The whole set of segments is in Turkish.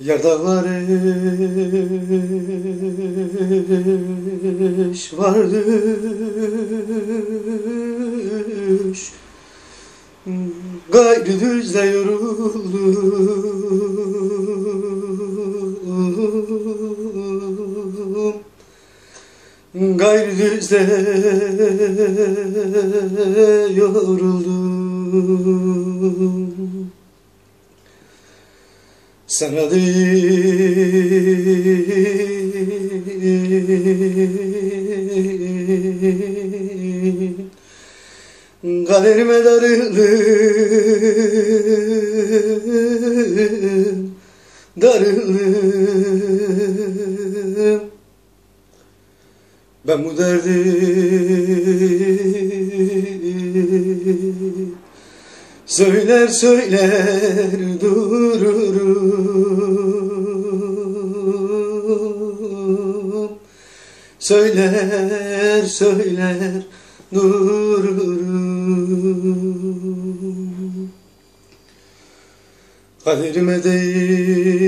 Yerde varış varış Gayrı düzde yoruldum Gayrı düzde yoruldum sana değil Kaderime darıldım. Darıldım. Ben bu derdi Söyler söyler dururum Söyler söyler dururum. Kaderime değil.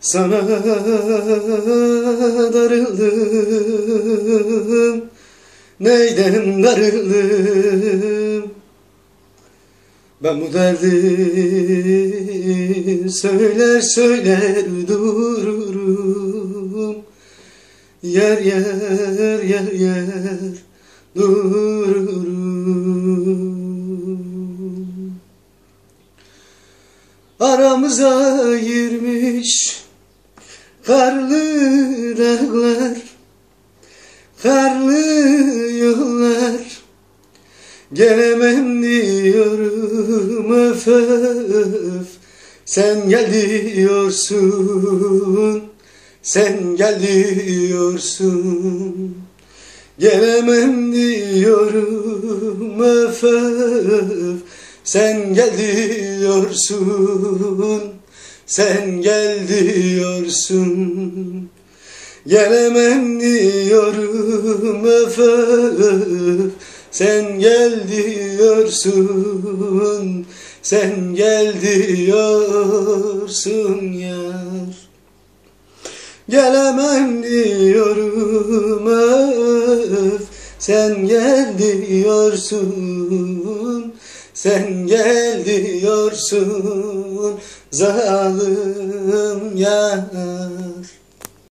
Sana darıldım. Neyden darıldım Ben bu derdi söyler söyler dururum. Yer yer yer yer dururum. Aramıza girmiş Karlı dağlar, karlı Gelemem diyorum öf öf. Sen gel diyorsun, sen gel diyorsun. Gelemem diyorum öf öf. Sen gel diyorsun sen gel diyorsun. Gelemem diyorum öf öf Sen gel diyorsun Sen gel diyorsun yar. Gelemem diyorum öf Sen gel diyorsun sen gel diyorsun zalim ya